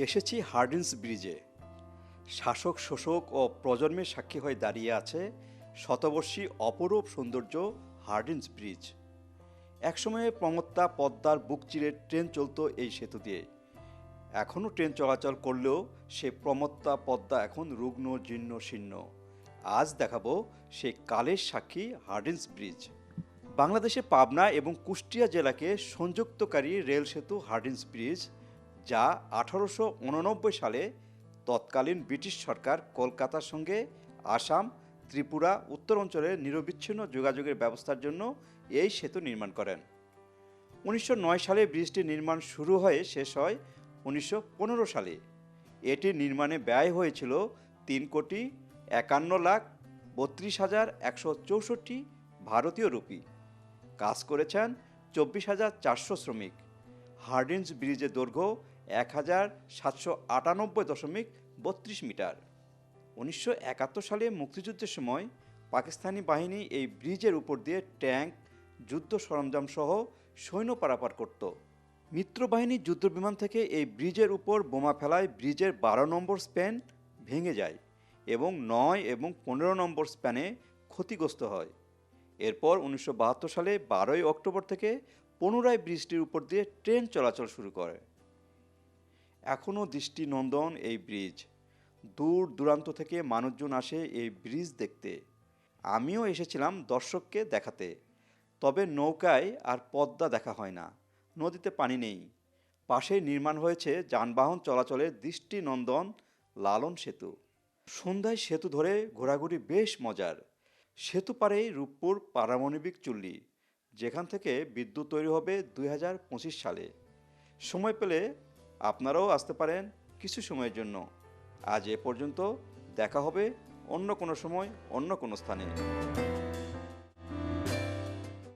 এসেছি হার্ডিন্স ব্রিজে। শাসক, শোষক ও প্রজন্মের সাক্ষী হয়ে দাঁড়িয়ে আছে শতবর্ষী অপরূপ সৌন্দর্য হার্ডিন্স ব্রিজ। একসময়ে প্রমত্তা পদ্মার বুক চিরে ট্রেন চলতো এই সেতু দিয়ে। এখনও ট্রেন চলাচল করলেও সে প্রমত্তা পদ্মা এখন রুগ্ন, জীর্ণ, শীর্ণ। আজ দেখাবো সে কালের সাক্ষী হার্ডিন্স ব্রিজ। বাংলাদেশে পাবনা এবং কুষ্টিয়া জেলাকে সংযুক্তকারী রেল সেতু হার্ডিন্স ব্রিজ যা আঠারোশো উননব্বই সালে তৎকালীন ব্রিটিশ সরকার কলকাতার সঙ্গে আসাম, ত্রিপুরা, উত্তর অঞ্চলের নিরবিচ্ছিন্ন যোগাযোগের ব্যবস্থার জন্য এই সেতু নির্মাণ করেন। উনিশশো নয় সালে ব্রিজটি নির্মাণ শুরু হয়ে শেষ হয় উনিশশো পনেরো সালে। এটি নির্মাণে ব্যয় হয়েছিল তিন কোটি একান্ন লাখ বত্রিশ হাজার একশো চৌষট্টি ভারতীয় রুপি। কাজ করেছেন চব্বিশ হাজার চারশো শ্রমিক। হার্ডিন্স ব্রিজের দৈর্ঘ্য এক হাজার সাতশো আটানব্বই দশমিক বত্রিশ মিটার। উনিশশো একাত্তর সালে মুক্তিযুদ্ধের সময় পাকিস্তানি বাহিনী এই ব্রিজের উপর দিয়ে ট্যাঙ্ক, যুদ্ধ সরঞ্জাম সহ সৈন্য পারাপার করত। মিত্রবাহিনীর যুদ্ধবিমান থেকে এই ব্রিজের উপর বোমা ফেলায় ব্রিজের বারো নম্বর স্প্যান ভেঙে যায় এবং নয় এবং পনেরো নম্বর স্প্যানে ক্ষতিগ্রস্ত হয়। এরপর উনিশশো বাহাত্তর সালে বারোই অক্টোবর থেকে পুনরায় ব্রিজটির উপর দিয়ে ট্রেন চলাচল শুরু করে। এখনও দৃষ্টিনন্দন এই ব্রিজ। দূর দূরান্ত থেকে মানুষজন আসে এই ব্রিজ দেখতে। আমিও এসেছিলাম দর্শককে দেখাতে। তবে নৌকায় আর পদ্মা দেখা হয় না। নদীতে পানি নেই। পাশে নির্মাণ হয়েছে যানবাহন চলাচলের দৃষ্টিনন্দন লালন সেতু। সন্ধ্যায় সেতু ধরে ঘোরাঘুরি বেশ মজার। সেতু পারেই রূপপুর পারমাণবিক চুল্লি, যেখান থেকে বিদ্যুৎ তৈরি হবে দু হাজার পঁচিশ সালে। সময় পেলে আপনারাও আসতে পারেন কিছু সময়ের জন্য। আজ এ পর্যন্ত দেখা হবে অন্য কোনো সময়, অন্য কোনো স্থানে।